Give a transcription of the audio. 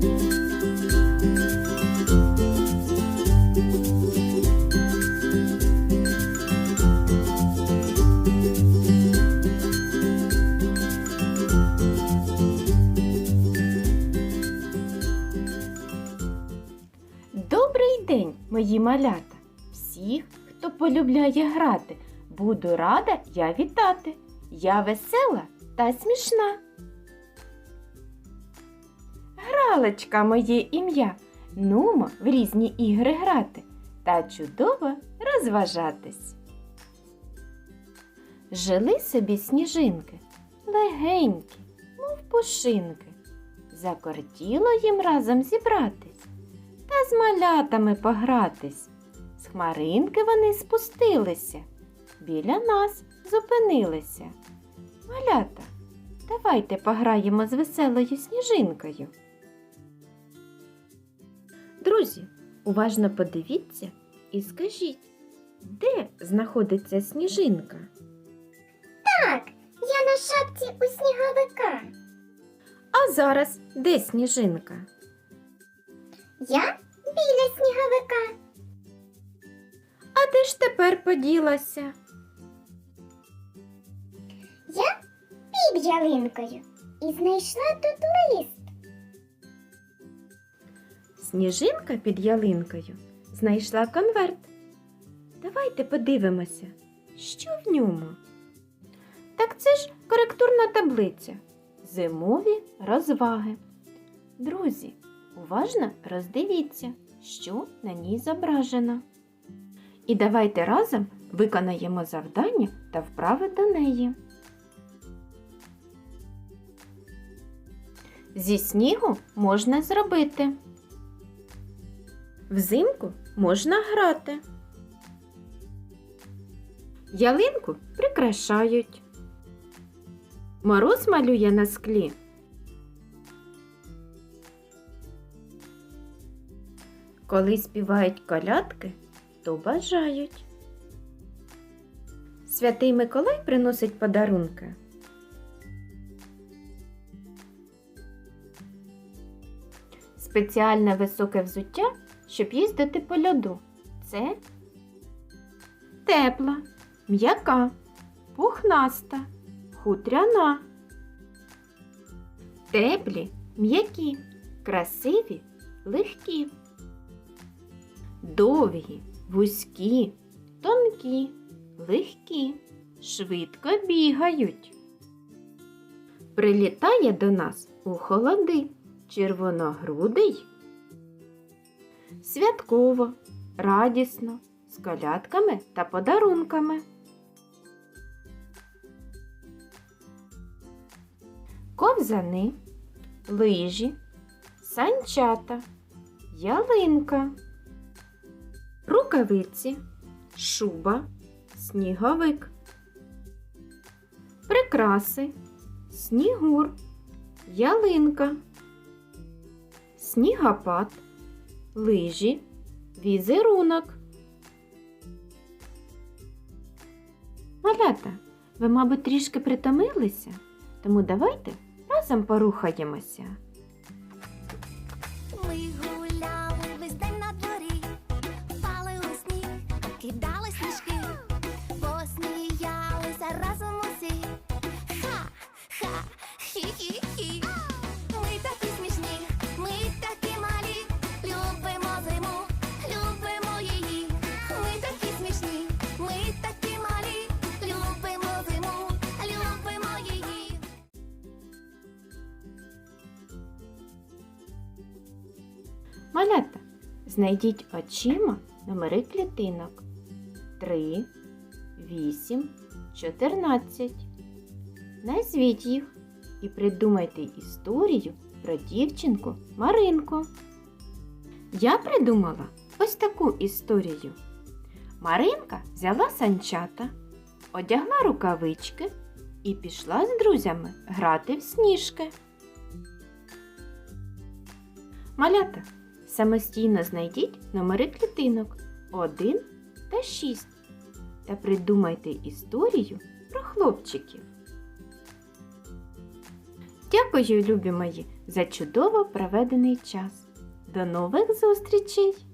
Добрий день, мої малята! Всіх, хто полюбляє грати, буду рада я вітати. Я весела та смішна. Гралочка моє ім'я. Нумо в різні ігри грати та чудово розважатись. Жили собі сніжинки, легенькі, мов пушинки. Закортіло їм разом зібратись та з малятами погратись. З хмаринки вони спустилися, біля нас зупинилися. Малята, давайте пограємо з веселою сніжинкою. Друзі, уважно подивіться і скажіть, де знаходиться сніжинка? Так, я на шапці у сніговика. А зараз де сніжинка? Я біля сніговика. А де ж тепер поділася? Я під ялинкою і знайшла тут лист. Сніжинка під ялинкою знайшла конверт. Давайте подивимося, що в ньому. Так це ж коректурна таблиця. Зимові розваги. Друзі, уважно роздивіться, що на ній зображено. І давайте разом виконаємо завдання та вправи до неї. Зі снігу можна зробити. Взимку можна грати. Ялинку прикрашають. Мороз малює на склі. Коли співають колядки, то бажають. Святий Миколай приносить подарунки. Спеціальне високе взуття, щоб їздити по льоду. Це тепла, м'яка, пухнаста, хутряна. Теплі, м'які, красиві, легкі. Довгі, вузькі, тонкі, легкі, швидко бігають. Прилітає до нас у холоди червоногрудий. Святково, радісно, з колядками та подарунками. Ковзани, лижі, санчата, ялинка, рукавиці, шуба, сніговик, прикраси, снігур, ялинка, снігопад, лижі, візерунок. Малята, ви, мабуть, трішки притомилися, тому давайте разом порухаємося. Малята, знайдіть очима номери клітинок 3, 8, 14. Назвіть їх і придумайте історію про дівчинку Маринку. Я придумала ось таку історію. Маринка взяла санчата, одягла рукавички і пішла з друзями грати в сніжки. Малята, самостійно знайдіть номери клітинок 1 та 6 та придумайте історію про хлопчиків. Дякую, любі мої, за чудово проведений час. До нових зустрічей!